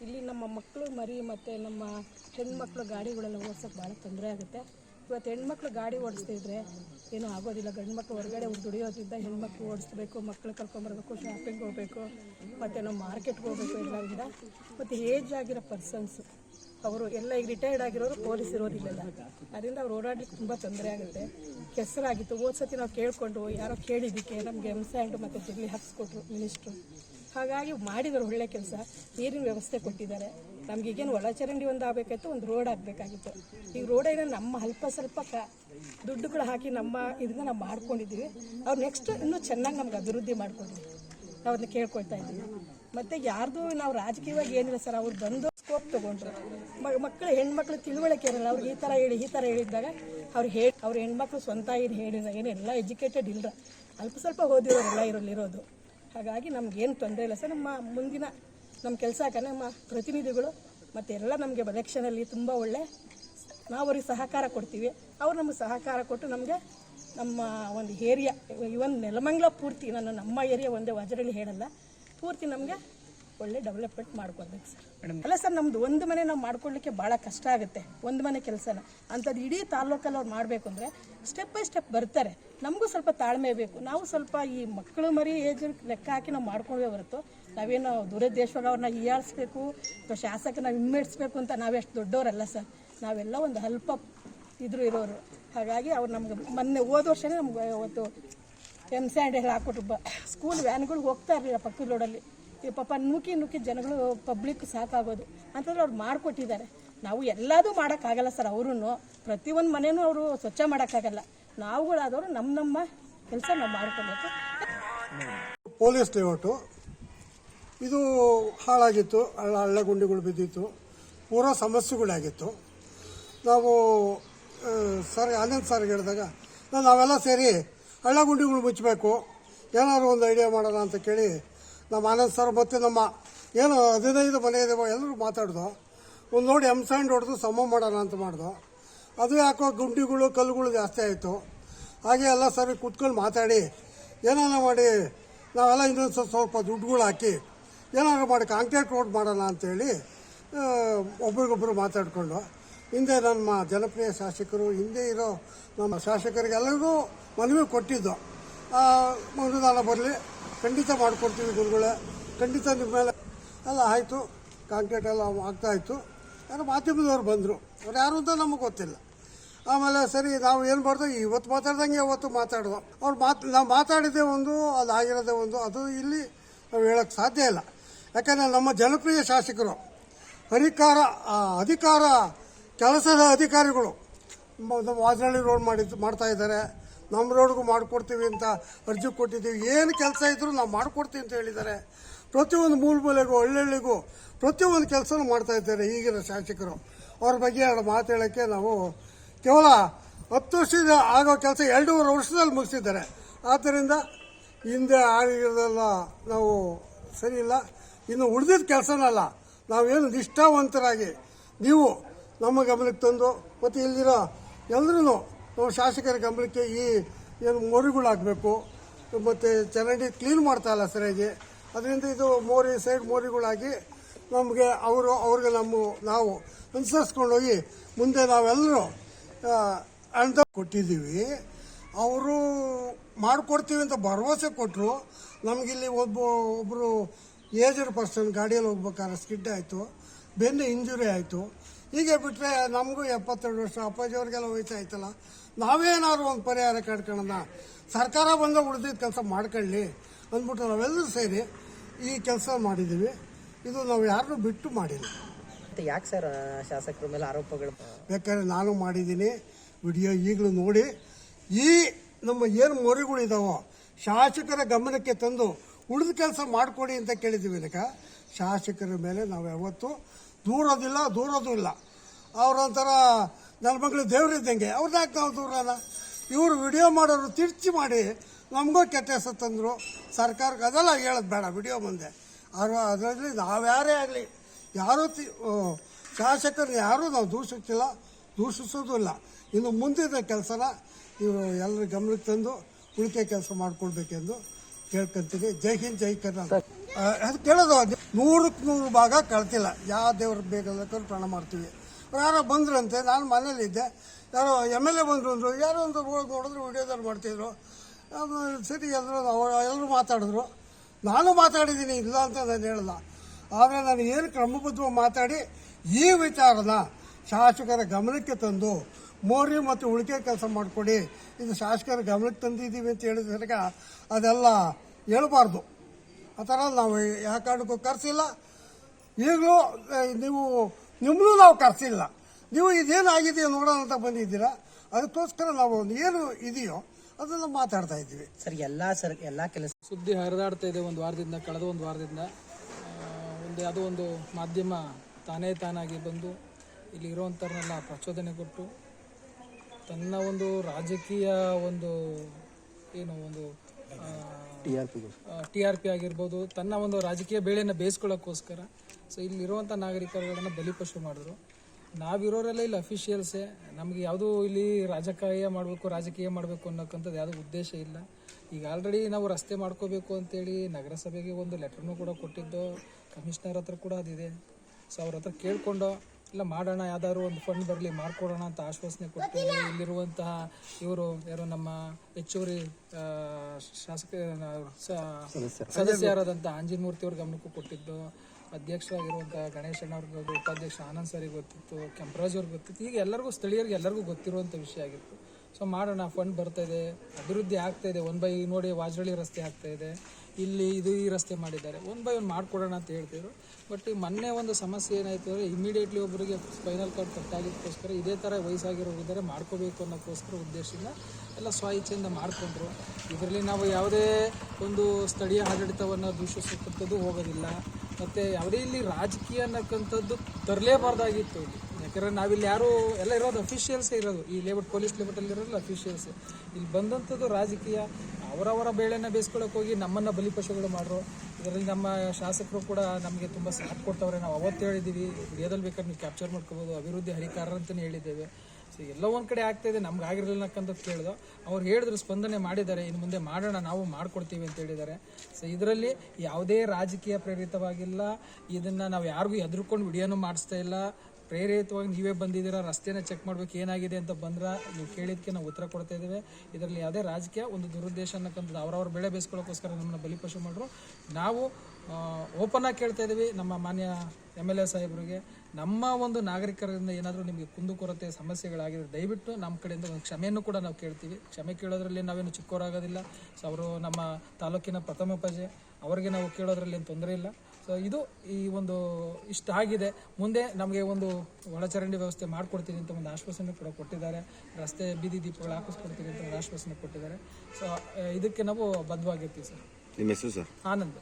ಇಲ್ಲಿ ನಮ್ಮ ಮಕ್ಕಳು ಮರಿ ಮತ್ತು ನಮ್ಮ ಹೆಣ್ಮಕ್ಳು ಗಾಡಿಗಳೆಲ್ಲ ಓಡ್ಸೋಕೆ ಭಾಳ ತೊಂದರೆ ಆಗುತ್ತೆ. ಇವತ್ತು ಹೆಣ್ಮಕ್ಳು ಗಾಡಿ ಓಡಿಸ್ತಿದ್ರೆ ಏನೂ ಆಗೋದಿಲ್ಲ. ಗಂಡು ಮಕ್ಕಳು ಹೊರಗಡೆ ದುಡಿಯೋದ್ರಿಂದ ಹೆಣ್ಮಕ್ಳು ಓಡಿಸ್ಬೇಕು ಮಕ್ಕಳು ಕರ್ಕೊಂಬರ್ಬೇಕು ಶಾಪಿಂಗ್ ಹೋಗಬೇಕು, ಮತ್ತು ನಾವು ಮಾರ್ಕೆಟ್ಗೆ ಹೋಗಬೇಕು ಎಲ್ಲರಿಂದ ಮತ್ತು ಏಜ್ ಆಗಿರೋ ಪರ್ಸನ್ಸು ಅವರು ಎಲ್ಲ ಈಗ ರಿಟೈರ್ಡ್ ಆಗಿರೋರು ಪೊಲೀಸ್ ಇರೋದಿಲ್ಲ ಅದರಿಂದ ಅವ್ರು ಓಡಾಡ್ಲಿಕ್ಕೆ ತುಂಬ ತೊಂದರೆ ಆಗುತ್ತೆ. ಕೆಸರಾಗಿತ್ತು. ಹೋದ ಸತಿ ನಾವು ಕೇಳಿಕೊಂಡು, ಯಾರೋ ಕೇಳಿದ್ದಕ್ಕೆ ನಮಗೆ ಎಂಸ್ಯಾಂಡು ಮತ್ತು ಜಿಲ್ಲಿ ಹಾಕ್ಸ್ಕೊಟ್ರು ಮಿನಿಸ್ಟ್ರು ಹಾಗಾಗಿ ಮಾಡಿದ್ರು ಒಳ್ಳೆ ಕೆಲಸ, ನೀರಿನ ವ್ಯವಸ್ಥೆ ಕೊಟ್ಟಿದ್ದಾರೆ. ನಮ್ಗೆ ಈಗೇನು ಒಳಚರಂಡಿ ಒಂದು ಆಗಬೇಕಾಯ್ತು, ಒಂದು ರೋಡ್ ಆಗಬೇಕಾಗಿತ್ತು. ಈಗ ರೋಡ್ ಏನೋ ನಮ್ಮ ಅಲ್ಪ ಸ್ವಲ್ಪ ದುಡ್ಡುಗಳು ಹಾಕಿ ನಮ್ಮ ಇದನ್ನ ನಾವು ಮಾಡ್ಕೊಂಡಿದ್ದೀವಿ. ಅವ್ರು ನೆಕ್ಸ್ಟ್ ಇನ್ನೂ ಚೆನ್ನಾಗಿ ನಮ್ಗೆ ಅಭಿವೃದ್ಧಿ ಮಾಡ್ಕೊಂಡಿದ್ದೀವಿ ನಾವು ಅದನ್ನ ಕೇಳ್ಕೊಳ್ತಾ ಇದ್ದೀವಿ. ಮತ್ತು ಯಾರ್ದು ನಾವು ರಾಜಕೀಯವಾಗಿ ಏನಿಲ್ಲ ಸರ್, ಅವ್ರು ಬಂದು ಸ್ಕೋಪ್ ತೊಗೊಂಡ್ರು. ಮಕ್ಕಳು ಹೆಣ್ಮಕ್ಳು ತಿಳುವಳಿಕೆ ಇರಲ್ಲ ಅವ್ರಿಗೆ ಈ ಥರ ಹೇಳಿ, ಈ ಥರ ಹೇಳಿದ್ದಾಗ ಅವ್ರು ಹೇಳಿ ಅವ್ರ ಹೆಣ್ಮಕ್ಳು ಸ್ವಂತ ಏನು ಹೇಳಿಲ್ಲ ಏನೆಲ್ಲ ಎಜುಕೇಟೆಡ್ ಇಲ್ಲ ಅಲ್ಪ ಸ್ವಲ್ಪ ಓದಿರೋರೆಲ್ಲ ಇರೋಲ್ಲಿರೋದು ಹಾಗಾಗಿ ನಮ್ಗೇನು ತೊಂದರೆ ಇಲ್ಲ ಸರ್. ನಮ್ಮ ಮುಂದಿನ ನಮ್ಮ ಕೆಲಸ ನಮ್ಮ ಪ್ರತಿನಿಧಿಗಳು ಮತ್ತು ಎಲ್ಲ ನಮಗೆ ಎಲೆಕ್ಷನಲ್ಲಿ ತುಂಬ ಒಳ್ಳೆ ನಾವು ಅವ್ರಿಗೆ ಸಹಕಾರ ಕೊಡ್ತೀವಿ. ಅವ್ರು ನಮಗೆ ಸಹಕಾರ ಕೊಟ್ಟು ನಮಗೆ ನಮ್ಮ ಒಂದು ಏರಿಯಾ ಇವನ್ ನೆಲಮಂಗ್ಲ ಪೂರ್ತಿ ನಾನು ನಮ್ಮ ಏರಿಯಾ ಒಂದೇ, ವಜ್ರಳ್ಳಿ ಹೇಳಲ್ಲ. ಪೂರ್ತಿ ನಮಗೆ ಒಳ್ಳೆ ಡೆವಲಪ್ಮೆಂಟ್ ಮಾಡ್ಕೊಳ್ಬೇಕು ಸರ್. ಅಲ್ಲ ಸರ್ ನಮ್ದು ಒಂದು ಮನೆ ನಾವು ಮಾಡ್ಕೊಳ್ಳಿಕ್ಕೆ ಭಾಳ ಕಷ್ಟ ಆಗುತ್ತೆ. ಒಂದು ಮನೆ ಕೆಲಸನ. ಅಂಥದ್ದು ಇಡೀ ತಾಲೂಕಲ್ಲಿ ಅವ್ರು ಮಾಡಬೇಕು ಅಂದರೆ ಸ್ಟೆಪ್ ಬೈ ಸ್ಟೆಪ್ ಬರ್ತಾರೆ. ನಮಗೂ ಸ್ವಲ್ಪ ತಾಳ್ಮೆ ಬೇಕು. ನಾವು ಸ್ವಲ್ಪ ಈ ಮಕ್ಕಳು ಮರಿ ಏಜ್ ಲೆಕ್ಕ ಹಾಕಿ ನಾವು ಮಾಡ್ಕೊಂಡೇ ಹೊರತು ನಾವೇನು ದೂರದೇಶ್ವರ ಅವ್ರನ್ನ ಹೀಯಾಳಿಸ್ಬೇಕು ಅಥವಾ ಶಾಸಕನ ನಾವು ಹಿಮ್ಮೆಡಿಸ್ಬೇಕು ಅಂತ ನಾವೆಷ್ಟು ದೊಡ್ಡವರಲ್ಲ ಸರ್. ನಾವೆಲ್ಲ ಒಂದು ಅಲ್ಪ ಇದ್ರು ಇರೋರು. ಹಾಗಾಗಿ ಅವ್ರು ನಮ್ಗೆ ಮೊನ್ನೆ ಹೋದ ವರ್ಷನೇ ನಮ್ಗೆ ಅವತ್ತು ಎಂ ಸ್ಯಾಂಡ್ ಎಲ್ಲ ಬ ಸ್ಕೂಲ್ ವ್ಯಾನ್ಗಳು ಹೋಗ್ತಾ ಇರಲಿಲ್ಲ ಪಕ್ಕದ ರೋಡಲ್ಲಿ. ಪಾಪ ನೂಕಿ ನೂಕಿ ಜನಗಳು ಪಬ್ಲಿಕ್ ಸಾಕಾಗೋದು. ಅಂತಂದ್ರೆ ಅವ್ರು ಮಾಡಿಕೊಟ್ಟಿದ್ದಾರೆ. ನಾವು ಎಲ್ಲದೂ ಮಾಡೋಕ್ಕಾಗಲ್ಲ ಸರ್ ಅವರು ಪ್ರತಿಯೊಂದು ಮನೆಯೂ ಅವರು ಸ್ವಚ್ಛ ಮಾಡೋಕ್ಕಾಗಲ್ಲ. ನಾವುಗಳಾದವರು ನಮ್ಮ ನಮ್ಮ ಕೆಲಸ ನಾವು ಮಾಡ್ಕೊಬೇಕು. ಪೊಲೀಸ್ ಲೇಔಟು ಇದು ಹಾಳಾಗಿತ್ತು. ಹಳ್ಳ ಹಳ್ಳ ಗುಂಡಿಗಳು ಬಿದ್ದಿತ್ತು. ಪೂರಾ ಸಮಸ್ಯೆಗಳಾಗಿತ್ತು. ನಾವು ಸರ್, ಆನಂದ್ ಸರ್ಗೆ ಹೇಳಿದಾಗ ನಾವು ನಾವೆಲ್ಲ ಸೇರಿ ಹಳ್ಳ ಗುಂಡಿಗಳು ಮುಚ್ಚಬೇಕು. ಏನಾದ್ರು ಒಂದು ಐಡಿಯಾ ಮಾಡೋಣ ಅಂತ ಕೇಳಿ ನಮ್ಮ ಆನಂದ್ ಸರ್ ಮತ್ತು ನಮ್ಮ ಏನು ಹದಿನೈದು ಮನೆ ಇದೆ ಎಲ್ಲರೂ ಮಾತಾಡ್ದು. ಒಂದು ನೋಡಿ ಎಂ ಸ್ಯಾಂಡ್ ಹೊಡೆದು ಸಮ ಮಾಡೋಣ ಅಂತ ಮಾಡ್ದು. ಅದು ಯಾಕೋ ಗುಂಡಿಗಳು, ಕಲ್ಲುಗಳು ಜಾಸ್ತಿ ಆಯಿತು. ಹಾಗೆ ಎಲ್ಲ ಸರಿ ಕೂತ್ಕೊಂಡು ಮಾತಾಡಿ ಏನಾರ ಮಾಡಿ, ನಾವೆಲ್ಲ ಇನ್ನೊಂದು ಸ್ವಲ್ಪ ದುಡ್ಡುಗಳು ಹಾಕಿ, ಏನಾರ ಮಾಡಿ ಕಾಂಕ್ರೀಟ್ ರೋಡ್ ಮಾಡೋಣ ಅಂತೇಳಿ ಒಬ್ರಿಗೊಬ್ಬರು ಮಾತಾಡಿಕೊಂಡು, ಹಿಂದೆ ನಮ್ಮ ಜನಪ್ರಿಯ ಶಾಸಕರು, ಹಿಂದೆ ಇರೋ ನಮ್ಮ ಶಾಸಕರಿಗೆಲ್ಲರಿಗೂ ಮನವಿ ಕೊಟ್ಟಿದ್ದು. ಅನುದಾನ ಬರಲಿ. ಖಂಡಿತ ಮಾಡಿಕೊಡ್ತೀವಿ ಗುರುಗಳೇ. ಖಂಡಿತ ನಿಮ್ಮ ಮೇಲೆ ಎಲ್ಲ ಆಯಿತು. ಕಾಂಕ್ರೀಟ್ ಎಲ್ಲ ಆಗ್ತಾ ಇತ್ತು. ಯಾರೋ ಮಾಧ್ಯಮದವ್ರು ಬಂದರು. ಅವ್ರು ಯಾರು ಅಂತ ನಮಗೆ ಗೊತ್ತಿಲ್ಲ. ಆಮೇಲೆ ಸರಿ, ನಾವು ಏನು ಮಾಡ್ದೋ? ಇವತ್ತು ಮಾತಾಡ್ದಂಗೆ ಅವತ್ತು ಮಾತಾಡ್ದೋ? ಅವ್ರು ಮಾತು, ನಾವು ಮಾತಾಡಿದ್ದೇ ಒಂದು, ಅದು ಆಗಿರೋದೇ ಒಂದು, ಅದು ಇಲ್ಲಿ ನಾವು ಹೇಳೋಕ್ಕೆ ಸಾಧ್ಯ ಇಲ್ಲ. ಯಾಕಂದರೆ ನಮ್ಮ ಜನಪ್ರಿಯ ಶಾಸಕರು ಅಧಿಕಾರ ಅಧಿಕಾರ, ಕೆಲಸದ ಅಧಿಕಾರಿಗಳು ವಾಜನಹಳ್ಳಿ ರೋಡ್ ಮಾಡಿದ್ದು ಮಾಡ್ತಾ ಇದ್ದಾರೆ. ನಮ್ಮ ರೋಡ್ಗೂ ಮಾಡಿಕೊಡ್ತೀವಿ ಅಂತ ಅರ್ಜಿ ಕೊಟ್ಟಿದ್ದೀವಿ. ಏನು ಕೆಲಸ ಇದ್ದರೂ ನಾವು ಮಾಡಿಕೊಡ್ತೀವಿ ಅಂತ ಹೇಳಿದ್ದಾರೆ. ಪ್ರತಿಯೊಂದು ಮೂಲ ಮೂಲೆಗೂ ಹಳ್ಳಿಗೂ ಪ್ರತಿಯೊಂದು ಕೆಲಸನೂ ಮಾಡ್ತಾ ಇದ್ದಾರೆ ಈಗಿನ ಶಾಸಕರು. ಅವ್ರ ಬಗ್ಗೆ ಮಾತು ಹೇಳೋಕ್ಕೆ ನಾವು ಕೇವಲ ಹತ್ತು ವರ್ಷದ ಆಗೋ ಕೆಲಸ ಎರಡೂವರೆ ವರ್ಷದಲ್ಲಿ ಮುಗಿಸಿದ್ದಾರೆ. ಆದ್ದರಿಂದ ಹಿಂದೆ ಆಗಿರೋದೆಲ್ಲ ನಾವು ಸರಿ ಇಲ್ಲ. ಇನ್ನು ಉಳಿದಿದ್ದ ಕೆಲಸನಲ್ಲ. ನಾವೇನು ನಿಷ್ಠಾವಂತರಾಗಿ ನೀವು ನಮ್ಮ ಗಮನಕ್ಕೆ ತಂದು ಮತ್ತು ಇಲ್ಲಿರೋ ಎಲ್ಲರೂ ಶಾಸಕರ ಗಮನಕ್ಕೆ ಈ ಏನು ಮೋರಿಗಳಾಗಬೇಕು ಮತ್ತು ಚರಂಡಿ ಕ್ಲೀನ್ ಮಾಡ್ತಾ ಇಲ್ಲ ಸರಿಯಾಗಿ ಅದರಿಂದ ಇದು ಮೋರಿ, ಸೈಡ್ ಮೋರಿಗಳಾಗಿ ನಮಗೆ ಅವರು, ಅವ್ರಿಗೆ ನಮ್ಮ, ನಾವು ಅನುಸರಿಸ್ಕೊಂಡೋಗಿ ಮುಂದೆ ನಾವೆಲ್ಲರೂ ಅಂತ ಕೊಟ್ಟಿದ್ದೀವಿ. ಅವರು ಮಾಡಿಕೊಡ್ತೀವಿ ಅಂತ ಭರವಸೆ ಕೊಟ್ಟರು ನಮಗಿಲ್ಲಿ ಒಬ್ಬ ಒಬ್ಬರು ಏಜ್ಡ್ ಪರ್ಸನ್ ಗಾಡಿಯಲ್ಲಿ ಹೋಗ್ಬೇಕಾದ್ರೆ ಸ್ಕಿಡ್ ಆಯಿತು, ಬೆನ್ನು ಇಂಜುರಿ ಆಯಿತು. ಹೀಗೆ ಬಿಟ್ಟರೆ ನಮಗೂ ಎಪ್ಪತ್ತೆರಡು ವರ್ಷ ಅಪ್ಪಾಜಿಯವ್ರಿಗೆಲ್ಲ ವಯಸ್ಸಾಯ್ತಲ್ಲ. ನಾವೇನಾದ್ರು ಒಂದು ಪರಿಹಾರ ಕಾಡ್ಕೊಳ್ಳೋಣ ಸರ್ಕಾರ ಬಂದ ಉಳಿದಿದ್ದ ಕೆಲಸ ಮಾಡ್ಕೊಳ್ಳಿ ಅಂದ್ಬಿಟ್ಟು ನಾವೆಲ್ಲರೂ ಸೇರಿ ಈ ಕೆಲಸ ಮಾಡಿದ್ದೀವಿ. ಇದು ನಾವು ಯಾರನ್ನೂ ಬಿಟ್ಟು ಮಾಡಿಲ್ಲ. ಮತ್ತೆ ಯಾಕೆ ಸರ್ ಶಾಸಕರ ಮೇಲೆ ಆರೋಪಗಳು? ಬೇಕಾದ್ರೆ ನಾನು ಮಾಡಿದ್ದೀನಿ. ವಿಡಿಯೋ ಈಗಲೂ ನೋಡಿ. ಈ ನಮ್ಮ ಏನು ಮೊರೆಗಳಿದಾವೋ ಶಾಸಕರ ಗಮನಕ್ಕೆ ತಂದು ಉಳಿದ ಕೆಲಸ ಮಾಡಿಕೊಡಿ ಅಂತ ಕೇಳಿದ್ದೀವಿ ಇದಕ್ಕೆ ಶಾಸಕರ ಮೇಲೆ ನಾವು ಯಾವತ್ತೂ ದೂರೋದಿಲ್ಲ ದೂರೋದು ಇಲ್ಲ. ಅವ್ರೊಂಥರ ನನ್ನ ಮಗಳು ದೇವರಿದ್ದಂಗೆ ಅವ್ರನ್ನ ಯಾಕೆ ನಾವು ದೂರಲ್ಲ ಇವರು ವಿಡಿಯೋ ಮಾಡೋರು ತಿರ್ಚಿ ಮಾಡಿ ನಮಗೂ ಕೆಟ್ಟ ಹೆಸರು ತಂದರು. ಸರ್ಕಾರಕ್ಕೆ ಅದೆಲ್ಲ ಹೇಳೋದು ಬೇಡ ವಿಡಿಯೋ ಮುಂದೆ. ಅವರು ಅದರಲ್ಲಿ ನಾವ್ಯಾರೇ ಆಗಲಿ ಯಾರೂ ತಿ ಶಾಸಕರು ಯಾರೂ ನಾವು ದೂಷಿಸ್ತಿಲ್ಲ ದೂಷಿಸೋದು ಇಲ್ಲ. ಇನ್ನು ಮುಂದಿನ ಕೆಲಸನ ಇವರು ಎಲ್ಲರ ಗಮನಕ್ಕೆ ತಂದು ಉಳಿಕೆ ಕೆಲಸ ಮಾಡ್ಕೊಳ್ಬೇಕೆಂದು ಕೇಳ್ಕೊಂತೀನಿ. ಜೈ ಹಿಂದ್ ಜೈ ಕರ್ನಾಟಕ. ಅದು ಕೇಳೋದು ನೂರಕ್ಕೆ ನೂರು ಭಾಗ ಕಳ್ತಿಲ್ಲ. ಯಾವ ದೇವ್ರ ಬೇಕಾದ್ರೆ ಪ್ರಾಣ ಮಾಡ್ತೀವಿ. ಯಾರೋ ಬಂದ್ರಂತೆ, ನಾನು ಮನೇಲಿದ್ದೆ. ಯಾರೋ ಎಂ ಎಲ್ ಎ ಬಂದರು ಅಂದರು, ಯಾರೋ ಒಂದು ನೋಡಿದ್ರು, ವಿಡಿಯೋದಲ್ಲಿ ಮಾಡ್ತಿದ್ರು. ಸರಿ ಎಲ್ಲರೂ ಅವರು ಎಲ್ಲರೂ ಮಾತಾಡಿದ್ರು. ನಾನು ಮಾತಾಡಿದ್ದೀನಿ, ಇಲ್ಲ ಅಂತ ನಾನು ಹೇಳಲ್ಲ. ಆದರೆ ನಾನು ಏನು ಕ್ರಮಬದ್ಧವಾಗಿ ಮಾತಾಡಿ, ಈ ವಿಚಾರನ ಶಾಸಕರ ಗಮನಕ್ಕೆ ತಂದು, ಮೋರಿ ಮತ್ತು ಉಳಿಕೆ ಕೆಲಸ ಮಾಡಿಕೊಡಿ, ಇದು ಶಾಸಕರ ಗಮನಕ್ಕೆ ತಂದಿದ್ದೀವಿ ಅಂತ ಹೇಳಿದಾಗ ಅದೆಲ್ಲ ಹೇಳಬಾರ್ದು. ಆ ಥರ ನಾವು ಯಾವ ಕಾರಣಕ್ಕೂ ಕರೆಸಿಲ್ಲ. ಈಗಲೂ ನೀವು ನಿಮ್ಮನ್ನೂ ನಾವು ಕರೆಸಿಲ್ಲ. ನೀವು ಇದೇನಾಗಿದೆ ನೋಡೋಣ ಅಂತ ಬಂದಿದ್ದೀರಾ? ಅದಕ್ಕೋಸ್ಕರ ನಾವು ಒಂದು ಏನು ಇದೆಯೋ ಅದನ್ನು ಮಾತಾಡ್ತಾ ಇದ್ದೀವಿ. ಸರ್ ಎಲ್ಲ ಸರ್ ಎಲ್ಲ ಕೆಲಸ ಸುದ್ದಿ ಹರಿದಾಡ್ತಾ ಇದೆ ಒಂದು ವಾರದಿಂದ ಕಳೆದ ಒಂದು ವಾರದಿಂದ. ಒಂದು ಯಾವುದೋ ಒಂದು ಮಾಧ್ಯಮ ತಾನೇ ತಾನಾಗಿ ಬಂದು ಇಲ್ಲಿ ಇರೋವಂಥವ್ರನ್ನೆಲ್ಲ ಪ್ರಚೋದನೆ ಕೊಟ್ಟು ತನ್ನ ಒಂದು ರಾಜಕೀಯ ಒಂದು ಏನು ಒಂದು ಟಿ ಆರ್ ಪಿ ಆಗಿರ್ಬೋದು ತನ್ನ ಒಂದು ರಾಜಕೀಯ ಬೇಳೆಯನ್ನು ಬೇಯಿಸ್ಕೊಳ್ಳೋಕ್ಕೋಸ್ಕರ ಸೊ ಇಲ್ಲಿರುವಂಥ ನಾಗರಿಕರುಗಳನ್ನು ಬಲಿಪಶು ಮಾಡಿದ್ರು. ನಾವಿರೋರೆಲ್ಲ ಇಲ್ಲಿ ಅಫಿಷಿಯಲ್ಸೇ ನಮಗೆ ಯಾವುದೂ ಇಲ್ಲಿ ರಾಜಕೀಯ ಮಾಡಬೇಕು ರಾಜಕೀಯ ಮಾಡಬೇಕು ಅನ್ನೋಕ್ಕಂಥದ್ದು ಯಾವುದೂ ಉದ್ದೇಶ ಇಲ್ಲ. ಈಗ ಆಲ್ರೆಡಿ ನಾವು ರಸ್ತೆ ಮಾಡ್ಕೋಬೇಕು ಅಂತೇಳಿ ನಗರಸಭೆಗೆ ಒಂದು ಲೆಟ್ರನ್ನು ಕೂಡ ಕೊಟ್ಟಿದ್ದು ಕಮಿಷನರ್ ಹತ್ರ ಕೂಡ ಅದಿದೆ. ಸೊ ಅವ್ರ ಹತ್ರ ಕೇಳಿಕೊಂಡು ಇಲ್ಲ ಮಾಡೋಣ ಯಾವ್ದಾದ್ರು ಒಂದು ಫಂಡ್ ಬರಲಿ ಮಾಡ್ಕೊಡೋಣ ಅಂತ ಆಶ್ವಾಸನೆ ಕೊಟ್ಟು ಇಲ್ಲಿರುವಂತಹ ಇವರು ಯಾರು ನಮ್ಮ ಹೆಚ್ಚುವರಿ ಶಾಸಕ ಸದಸ್ಯರಾದಂಥ ಆಂಜನಮೂರ್ತಿ ಅವ್ರ ಗಮನಕ್ಕೂ ಕೊಟ್ಟಿದ್ದು. ಅಧ್ಯಕ್ಷರಾಗಿರುವಂಥ ಗಣೇಶಣ್ಣ ಅವ್ರಿಗೆ ಗೊತ್ತು, ಉಪಾಧ್ಯಕ್ಷ ಆನಂದ್ ಸರಿಗೆ ಗೊತ್ತಿತ್ತು ಕೆಂಪರಾಜ್ ಅವ್ರಿಗೆ ಗೊತ್ತಿತ್ತು ಈಗ ಎಲ್ಲರಿಗೂ ಸ್ಥಳೀಯರಿಗೆ ಎಲ್ಲರಿಗೂ ಗೊತ್ತಿರುವಂಥ ವಿಷಯ ಆಗಿತ್ತು. ಸೊ ಮಾಡೋಣ ಫಂಡ್ ಬರ್ತಾ ಇದೆ ಅಭಿವೃದ್ಧಿ ಆಗ್ತಾ ಇದೆ ಒನ್ ಬೈ ನೋಡಿ ವಾಜ್ರಳ್ಳಿ ರಸ್ತೆ ಆಗ್ತಾ ಇದೆ ಇಲ್ಲಿ ಇದು ಈ ರಸ್ತೆ ಮಾಡಿದ್ದಾರೆ ಒನ್ ಬೈ ಒನ್ ಮಾಡಿಕೊಡೋಣ ಅಂತ ಹೇಳ್ತಿದ್ರು. ಬಟ್ ಮೊನ್ನೆ ಒಂದು ಸಮಸ್ಯೆ ಏನಾಯಿತು ಅಂದರೆ ಇಮಿಡಿಯೇಟ್ಲಿ ಒಬ್ಬರಿಗೆ ಸ್ಪೈನಲ್ ಕಾರ್ಡ್ ಕಟ್ಟಾಗಿದ್ದಕ್ಕೋಸ್ಕರ ಇದೇ ಥರ ವಯಸ್ಸಾಗಿರೋರು ಇದ್ದಾರೆ ಮಾಡ್ಕೋಬೇಕು ಅನ್ನೋಕ್ಕೋಸ್ಕರ ಉದ್ದೇಶದಿಂದ ಎಲ್ಲ ಸ್ವ ಇಚ್ಛೆಯಿಂದ ಮಾಡಿಕೊಂಡ್ರು. ಇದರಲ್ಲಿ ನಾವು ಯಾವುದೇ ಒಂದು ಸ್ಥಳೀಯ ಆಡಳಿತವನ್ನು ದೂಷಿಸತಕ್ಕಂಥದ್ದು ಹೋಗೋದಿಲ್ಲ. ಮತ್ತು ಯಾವುದೇ ಇಲ್ಲಿ ರಾಜಕೀಯ ಅನ್ನಕ್ಕಂಥದ್ದು ತರಲೇಬಾರ್ದಾಗಿತ್ತು. ಯಾಕಂದರೆ ನಾವಿಲ್ಲಿ ಯಾರು ಎಲ್ಲ ಇರೋದು ಅಫಿಷಿಯಲ್ಸೇ ಇರೋದು. ಈ ಲೇಬರ್ ಪೊಲೀಸ್ ಲೇಬರ್ಟಲ್ಲಿ ಇರೋಲ್ಲ ಅಫಿಷಿಯಲ್ಸ್ ಇಲ್ಲಿ ಬಂದಂಥದ್ದು ರಾಜಕೀಯ. ಅವರವರ ಬೇಳೆನ ಬೇಯಿಸ್ಕೊಳಕ್ಕೆ ಹೋಗಿ ನಮ್ಮನ್ನು ಬಲಿಪಶುಗಳು ಮಾಡ್ರು. ಇದರಲ್ಲಿ ನಮ್ಮ ಶಾಸಕರು ಕೂಡ ನಮಗೆ ತುಂಬ ಸಾಥ್ ಕೊಡ್ತವ್ರೆ. ನಾವು ಅವತ್ತು ಹೇಳಿದ್ದೀವಿ ವಿಡಿಯೋದಲ್ಲಿ ಬೇಕಾದ್ರೆ ನೀವು ಕ್ಯಾಪ್ಚರ್ ಮಾಡ್ಕೋಬೋದು. ಅಭಿವೃದ್ಧಿ ಹರಿಕಾರ ಅಂತಲೇ ಹೇಳಿದ್ದೇವೆ. ಸೊ ಎಲ್ಲೋ ಒಂದು ಕಡೆ ಆಗ್ತಾ ಇದೆ, ನಮ್ಗೆ ಆಗಿರಲಿಲ್ಲ ಅಂತ ಕೇಳಿದೋ. ಅವ್ರು ಹೇಳಿದ್ರು, ಸ್ಪಂದನೆ ಮಾಡಿದ್ದಾರೆ, ಇನ್ನು ಮುಂದೆ ಮಾಡೋಣ, ನಾವು ಮಾಡ್ಕೊಡ್ತೀವಿ ಅಂತ ಹೇಳಿದ್ದಾರೆ. ಸೊ ಇದರಲ್ಲಿ ಯಾವುದೇ ರಾಜಕೀಯ ಪ್ರೇರಿತವಾಗಿಲ್ಲ. ಇದನ್ನು ನಾವು ಯಾರಿಗೂ ಎದುರುಕೊಂಡು ವಿಡಿಯೋನು ಮಾಡಿಸ್ತಾ ಇಲ್ಲ. ಪ್ರೇರಿತವಾಗಿ ನೀವೇ ಬಂದಿದ್ದೀರಾ, ರಸ್ತೆನ ಚೆಕ್ ಮಾಡ್ಬೇಕು, ಏನಾಗಿದೆ ಅಂತ ಬಂದ್ರೆ, ನೀವು ಕೇಳಿದ್ದಕ್ಕೆ ನಾವು ಉತ್ತರ ಕೊಡ್ತಾ ಇದ್ದೇವೆ. ಇದರಲ್ಲಿ ಯಾವುದೇ ರಾಜಕೀಯ, ಒಂದು ದುರುದ್ದೇಶ ಅನ್ನಕ್ಕಂಥದ್ದು ಅವರವ್ರ ಬೆಳೆ ಬೇಯಿಸ್ಕೊಳ್ಳೋಕ್ಕೋಸ್ಕರ ನಮ್ಮನ್ನ ಬಲಿಪಶು ಮಾಡ್ರು. ನಾವು ಓಪನ್ ಆಗಿ ಕೇಳ್ತಾ ಇದ್ದೀವಿ ನಮ್ಮ ಮಾನ್ಯ ಎಂ ಎಲ್ ಎ ಸಾಹೇಬರಿಗೆ. ನಮ್ಮ ಒಂದು ನಾಗರಿಕರಿಂದ ಏನಾದರೂ ನಿಮಗೆ ಕುಂದುಕೊರತೆ ಸಮಸ್ಯೆಗಳಾಗಿದ್ರೆ ದಯವಿಟ್ಟು ನಮ್ಮ ಕಡೆಯಿಂದ ಒಂದು ಕ್ಷಮೆಯನ್ನು ಕೂಡ ನಾವು ಕೇಳ್ತೀವಿ. ಕ್ಷಮೆ ಕೇಳೋದ್ರಲ್ಲಿ ನಾವೇನು ಚಿಕ್ಕವರಾಗೋದಿಲ್ಲ ಸೊ ಅವರು ನಮ್ಮ ತಾಲೂಕಿನ ಪ್ರಥಮ ಪ್ರಜೆ ಅವರಿಗೆ ನಾವು ಕೇಳೋದ್ರಲ್ಲಿ ಏನು ತೊಂದರೆ ಇಲ್ಲ. ಸೊ ಇದು ಈ ಒಂದು ಇಷ್ಟ ಆಗಿದೆ. ಮುಂದೆ ನಮಗೆ ಒಂದು ಒಳಚರಂಡಿ ವ್ಯವಸ್ಥೆ ಮಾಡಿಕೊಡ್ತೀನಿ ಅಂತ ಒಂದು ಆಶ್ವಾಸನೆ ಕೂಡ ಕೊಟ್ಟಿದ್ದಾರೆ. ರಸ್ತೆ ಬೀದಿ ದೀಪಗಳು ಹಾಕಿಸ್ಕೊಡ್ತೀನಿ ಅಂತ ಒಂದು ಆಶ್ವಾಸನೆ ಕೊಟ್ಟಿದ್ದಾರೆ. ಸೊ ಇದಕ್ಕೆ ನಾವು ಬದ್ಧವಾಗಿರ್ತೀವಿ ಸರ್. ನಿಮ್ಮ ಹೆಸರು ಸರ್? ಆನಂದ್.